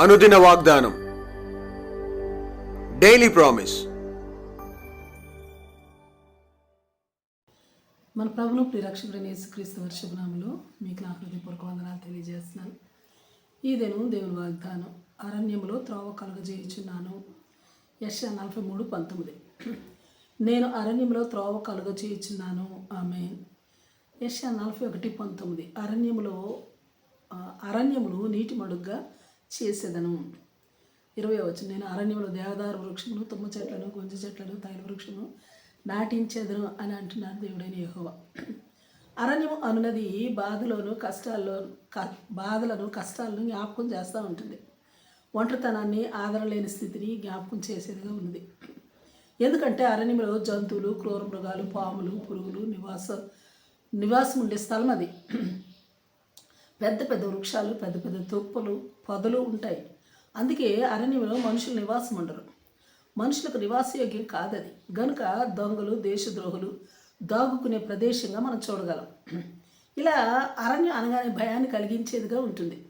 అనుదిన వాగ్దానం. Daily promise మన ప్రభును ప్రిరక్షకుడైన యేసుక్రీస్తు వర్షభనామంలో మీకు నా హృదయపూర్వక వందనాలు తెలియజేస్తున్నాను. ఈ దేవుని వాగ్దానం. అరణ్యంలో త్రోవ కలుగజేయుచున్నాను యశ నలభై మూడు పంతొమ్మిది. నేను అరణ్యంలో త్రోవ కలుగజేయుచున్నాను ఆమె యశ నలభై ఒకటి పంతొమ్మిది. అరణ్యములో అరణ్యములు అరణ్యమును నీటి మడుగ్గా చేసేదను. ఇరవై వచ్చి నేను అరణ్యంలో దేవదారు వృక్షమును తుమ్మ చెట్లను గుంజ చెట్లను తైల వృక్షమును నాటించేదను అని అంటున్నారు దేవుడైన యహోవ. అరణ్యం అనున్నది బాధలోను కష్టాల్లో క బాధలను కష్టాలను జ్ఞాపకం చేస్తూ ఉంటుంది. ఒంటరితనాన్ని ఆదరణ లేని స్థితిని జ్ఞాపకం చేసేదిగా ఉన్నది. ఎందుకంటే అరణ్యంలో జంతువులు క్రూర మృగాలు పాములు పురుగులు నివాస నివాసం ఉండే స్థలం అది పెద్ద పెద్ద వృక్షాలు పెద్ద పెద్ద తుప్పలు పొదలు ఉంటాయి. అందుకే అరణ్యంలో మనుషులు నివాసం ఉండరు. మనుషులకు నివాసయోగ్యం కాదది. గనుక దొంగలు దేశద్రోహులు దాగుకునే ప్రదేశంగా మనం చూడగలం. ఇలా అరణ్యం అనగానే భయాన్ని కలిగించేదిగా ఉంటుంది.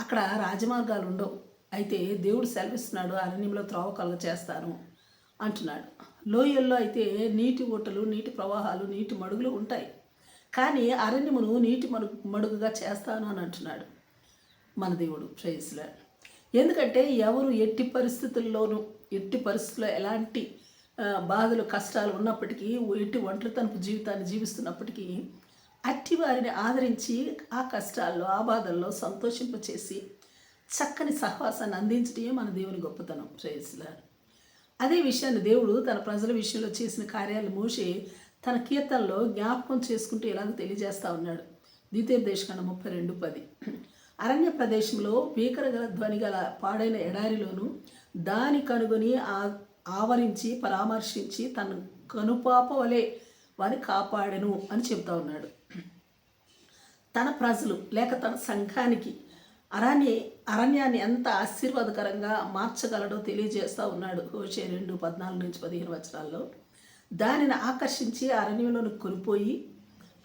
అక్కడ రాజమార్గాలు ఉండవు. అయితే దేవుడు సెలవిస్తున్నాడు అరణ్యంలో త్రోవ కలుగ చేస్తాను అంటున్నాడు. లోయల్లో అయితే నీటి ఊటలు నీటి ప్రవాహాలు నీటి మడుగులు ఉంటాయి. కానీ అరణ్యమును నీటి మడుగు మడుగుగా చేస్తాను అని అంటున్నాడు మన దేవుడు. ప్రేయస్లా ఎందుకంటే ఎవరు ఎట్టి పరిస్థితుల్లోనూ ఎట్టి పరిస్థితుల్లో ఎలాంటి బాధలు కష్టాలు ఉన్నప్పటికీ ఎట్టి ఒంటరితనపు జీవితాన్ని జీవిస్తున్నప్పటికీ అట్టి వారిని ఆదరించి ఆ కష్టాల్లో ఆ బాధల్లో సంతోషింపచేసి చక్కని సహవాసాన్ని అందించడమే మన దేవుని గొప్పతనం. ప్రేయస్లా అదే విషయాన్ని దేవుడు తన ప్రజల విషయంలో చేసిన కార్యాలు మూసి తన కీర్తనలో జ్ఞాపకం చేసుకుంటూ ఇలాగ తెలియజేస్తూ ఉన్నాడు. ద్వితీయదేశకాండ ముప్పై రెండు పది. అరణ్య ప్రదేశంలో భీకర గల ధ్వని గల పాడైన ఎడారిలోను దాని కనుగొని ఆవరించి పరామర్శించి తన కనుపాప వలె వారిని కాపాడెను అని చెప్తా ఉన్నాడు. తన ప్రజలు లేక తన సంఘానికి అరణ్య అరణ్యాన్ని ఎంత ఆశీర్వాదకరంగా మార్చగలడో తెలియజేస్తూ ఉన్నాడు. హోషే రెండు పద్నాలుగు నుంచి పదిహేను వచనాల్లో. దానిని ఆకర్షించి అరణ్యంలోని కొనిపోయి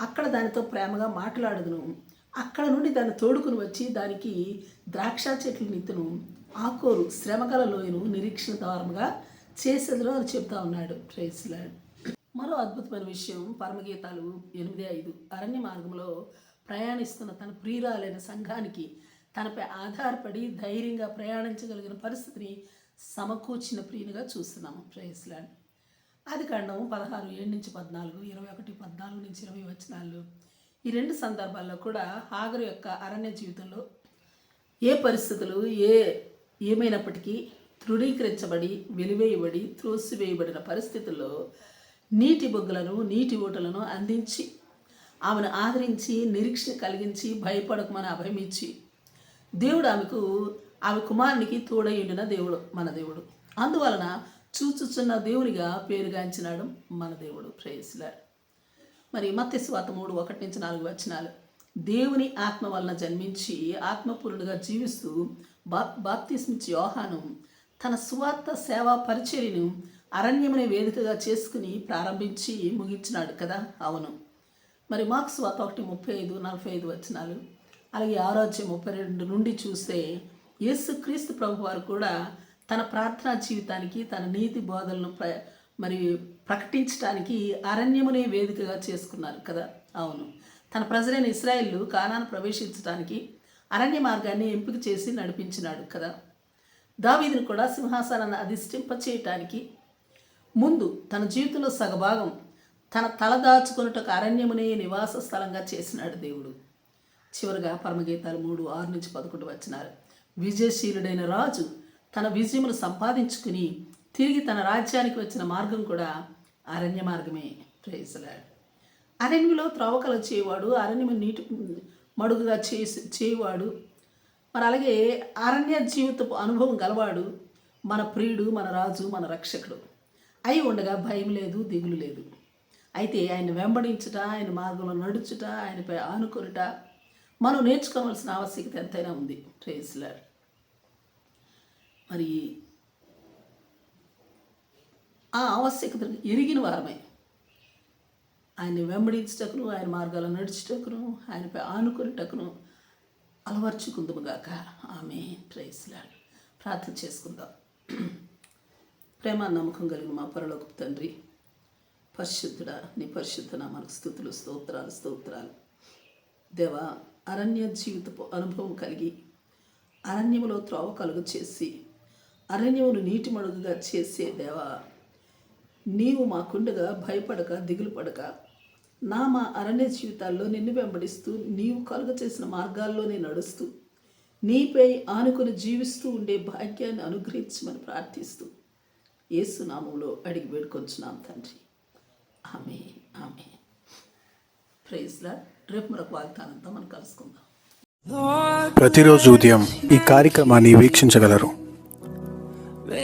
అక్కడ దానితో ప్రేమగా మాట్లాడదును. అక్కడ నుండి దాన్ని తోడుకుని వచ్చి దానికి ద్రాక్ష చెట్లు నిత్తును ఆకోరు శ్రమగల లోయను నిరీక్షణ ద్వారముగా చేసేదిలో అని చెప్తా ఉన్నాడు. ప్రేస్లాడ్ మరో అద్భుతమైన విషయం పరమగీతాలు ఎనిమిది ఐదు. అరణ్య మార్గంలో ప్రయాణిస్తున్న తన ప్రియురాలైన సంఘానికి తనపై ఆధారపడి ధైర్యంగా ప్రయాణించగలిగిన పరిస్థితిని సమకూర్చిన ప్రియునిగా చూస్తున్నాము. ప్రేయస్లాడ్ ఆది కాండము పదహారు ఏడు నుంచి పద్నాలుగు ఇరవై ఒకటి పద్నాలుగు నుంచి ఇరవై వచనాలు. ఈ రెండు సందర్భాల్లో కూడా హాగరు యొక్క అరణ్య జీవితంలో ఏ పరిస్థితులు ఏ ఏమైనప్పటికీ తృణీకరించబడి వెలివేయబడి త్రోసివేయబడిన పరిస్థితుల్లో నీటి బొగ్గులను నీటి ఊటలను అందించి ఆమెను ఆదరించి నిరీక్షణ కలిగించి భయపడకమని అభయమిచ్చి దేవుడు ఆమెకు ఆమె కుమారునికి తోడయుండిన దేవుడు మన దేవుడు. అందువలన చూచుచున్న దేవునిగా పేరుగాంచినాడు మన దేవుడు. ప్రేయస్లాడు మరి మత్స్య స్వాత మూడు ఒకటి నుంచి నాలుగు వచనాలు. దేవుని ఆత్మ వలన జన్మించి ఆత్మపూర్ణుడిగా జీవిస్తూ బా బాప్తిస్మిచ్చి యోహాను తన సువార్త సేవా పరిచర్యను అరణ్యమనే వేదికగా చేసుకుని ప్రారంభించి ముగించినాడు కదా? అవును. మరి మార్క్స్ వాత ఒకటి ముప్పై ఐదు నలభై ఐదు వచనాలు. అలాగే ఆరోగ్యం ముప్పై రెండు నుండి చూస్తే యేసుక్రీస్తు ప్రభు వారు కూడా తన ప్రార్థనా జీవితానికి తన నీతి బోధనలను ప్ర మరి ప్రకటించడానికి అరణ్యమునే వేదికగా చేసుకున్నారు కదా? అవును. తన ప్రజలైన ఇస్రాయిల్లు కానాను ప్రవేశించడానికి అరణ్య మార్గాన్ని ఎంపిక చేసి నడిపించినాడు కదా? దావీదును కూడా సింహాసనాన్ని అధిష్టింప చేయటానికి ముందు తన జీవితంలో సగభాగం తన తల దాచుకున్నటకు అరణ్యమునే నివాస స్థలంగా చేసినాడు దేవుడు. చివరిగా పరమగీతాలు మూడు ఆరు నుంచి పదకొండు వచ్చినారు విజయశీలుడైన రాజు తన విజయమును సంపాదించుకుని తిరిగి తన రాజ్యానికి వచ్చిన మార్గం కూడా అరణ్య మార్గమే. ప్రేసలాడు అరణ్యంలో త్రవ్వకలు చేయవాడు అరణ్యము నీటి మడుగుగా చేసి చేయవాడు. మరి అలాగే అరణ్య జీవితపు అనుభవం గలవాడు మన ప్రియుడు మన రాజు మన రక్షకుడు. అయి ఉండగా భయం లేదు దిగులు లేదు. అయితే ఆయన వెంబడించుట ఆయన మార్గంలో నడుచుట ఆయనపై ఆనుకొనుట మనం నేర్చుకోవాల్సిన ఆవశ్యకత ఎంతైనా ఉంది. ప్రేస్లాడ్ మరి ఆ ఆవశ్యకతను ఎరిగిన వారమే. ఆయన్ని వెంబడించటకును ఆయన మార్గాలను నడుచుటకును ఆయనపై ఆనుకునేటకును అలవర్చుకుందుముగాక ఆమె ప్రైస్లాడ్ ప్రార్థన చేసుకుందాం. ప్రేమ నమ్మకం కలిగిన మా పరలోకపు తండ్రి పరిశుద్ధుడ నీ పరిశుద్ధ మనకు స్థుతులు స్తోత్రాలు స్తోత్రాలు. దేవ అరణ్య జీవితపు అనుభవం కలిగి అరణ్యములో త్రోవ కలుగు చేసి అరణ్యమును నీటి మడుగుగా చేసే దేవా నీవు మాకుండగా భయపడక దిగులు పడక. నా మా అరణ్య జీవితాల్లో నిన్ను వెంబడిస్తూ నీవు కలుగ చేసిన మార్గాల్లోనే నడుస్తూ నీపై ఆనుకుని జీవిస్తూ ఉండే భాగ్యాన్ని అనుగ్రహించమని ప్రార్థిస్తూ ఏసునామంలో అడిగి వేడుకొంచున్నాం తండ్రి. ఆమె ఆమె ప్రైజ్లా రేపు మరొక వాగ్దానంతో మనం కలుసుకుందాం. ప్రతిరోజు ఉదయం ఈ కార్యక్రమాన్ని వీక్షించగలరు.